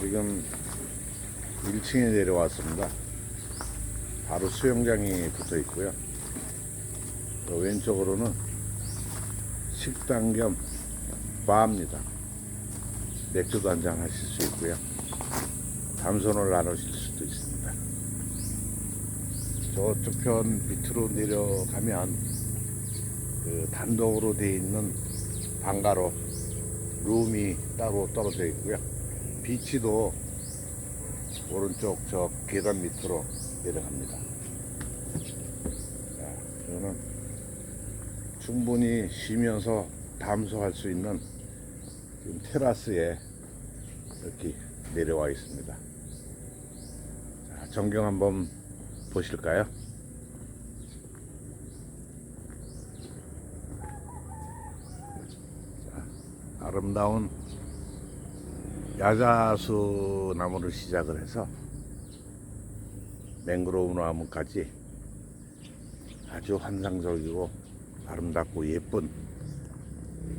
지금 1층에 내려왔습니다. 바로 수영장이 붙어 있고요. 또 왼쪽으로는 식당 겸 바입니다. 맥주도 한잔 하실 수 있고요. 담선을 나누실 수도 있습니다. 저쪽 편 밑으로 내려가면 그 단독으로 되어 있는 방가로 룸이 따로 떨어져 있고요. 비치도 오른쪽 저 계단 밑으로 내려갑니다. 자, 저는 충분히 쉬면서 담소할 수 있는 지금 테라스에 이렇게 내려와 있습니다. 자, 전경 한번 보실까요? 자, 아름다운 야자수 나무를 시작을 해서 맹그로브 나무까지 아주 환상적이고 아름답고 예쁜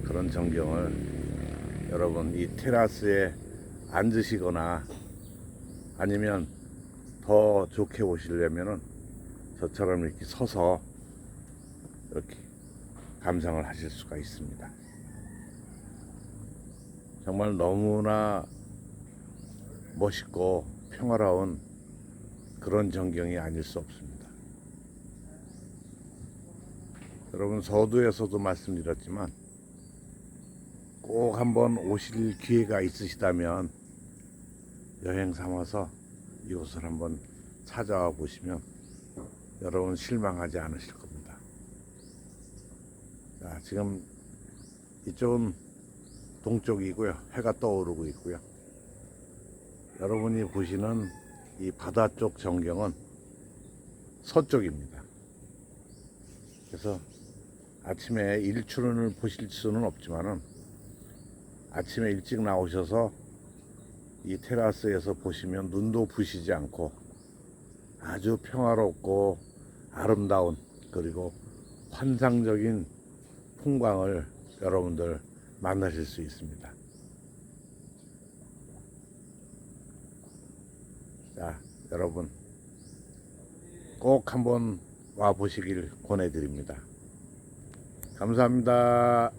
그런 전경을 여러분 이 테라스에 앉으시거나 아니면 더 좋게 보시려면은 저처럼 이렇게 서서 이렇게 감상을 하실 수가 있습니다. 정말 너무나 멋있고 평화로운 그런 전경이 아닐 수 없습니다. 여러분 서두에서도 말씀드렸지만 꼭 한번 오실 기회가 있으시다면 여행 삼아서 이곳을 한번 찾아와 보시면 여러분 실망하지 않으실 겁니다. 자, 지금 이쪽은 동쪽이고요. 해가 떠오르고 있고요. 여러분이 보시는 이 바다 쪽 전경은 서쪽입니다. 그래서 아침에 일출을 보실 수는 없지만은 아침에 일찍 나오셔서 이 테라스에서 보시면 눈도 부시지 않고 아주 평화롭고 아름다운 그리고 환상적인 풍광을 여러분들 만나실 수 있습니다. 자, 여러분 꼭 한번 와 보시길 권해드립니다. 감사합니다.